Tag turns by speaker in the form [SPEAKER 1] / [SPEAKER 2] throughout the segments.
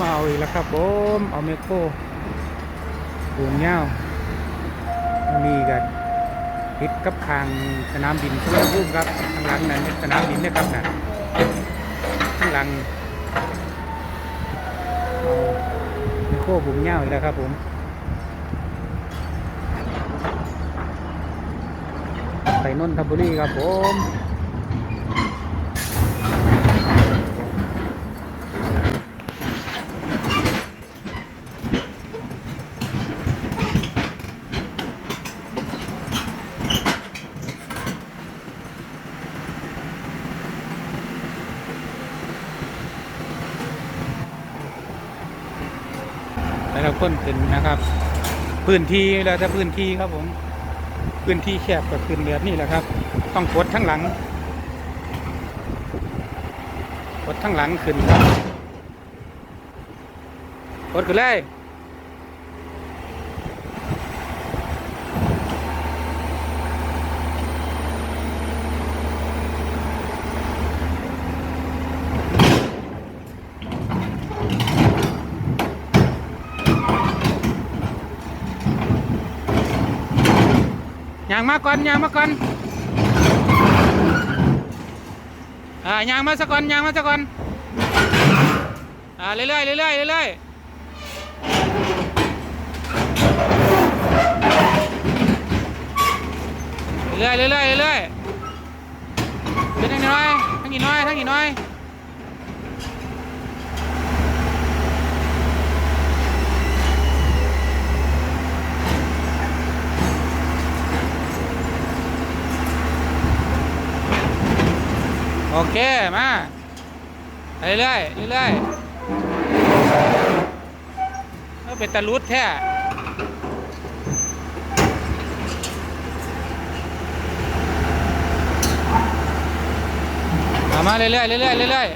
[SPEAKER 1] มาเอาอีกแล้วครับผมเอาเมโครปูนเงาอันนี้กันติดกับทางสนามบินสุวรรณภูมิครับข้างหลังนั้นสนามบินนะครับนะข้างหลังเมโครปูนเงาอีกแล้วครับผมไปนนทบุรีครับผม แต่ละคนเป็นนะครับ พื้นที่เราจะพื้นที่ครับผม พื้นที่แคบกับพื้นแบบนี้แหละครับ ต้องกดทั้งหลังกดทั้งหลังขึ้นครับกดขึ้นเลย ยางมาก่อนยางมาก่อนอ่ายางมาสักก่อนยางมาสักก่อนอ่าเรื่อยๆเรื่อยๆเรื่อยๆเรื่อยๆเรื่อยๆเรื่อยๆเป็นทั้งนี้น้อยทั้งนี้น้อยทั้งนี้น้อย โอเค มาไปเรื่อยเรื่อยเออเป็นตะลุดแท้เอามาเรื่อยเรื่อยเรื่อย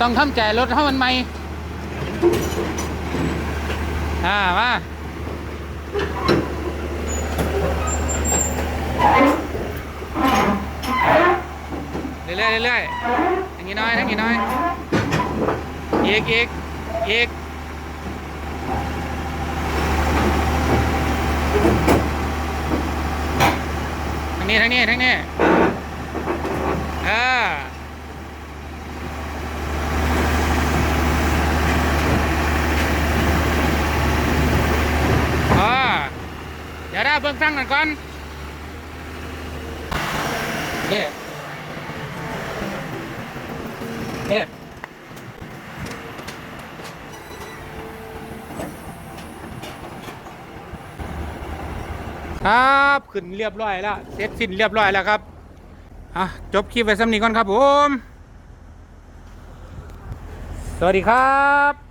[SPEAKER 1] ต้องทำใจรถให้มันใหม่อ่า มา เรื่อยๆเรื่อยๆทั้งนี้น้อยทั้งนี้น้อยอีกอีกอีกทั้งนี้ทั้งนี้ทั้งนี้เอออ๋อเดี๋ยวได้เบิ่งตั้งกันก่อนเนี่ย เนี่ยครับขึ้นเรียบร้อยแล้วเสร็จสิ้นเรียบร้อยแล้วครับอะจบคลิปไว้สำนีก่อนครับผม สวัสดีครับ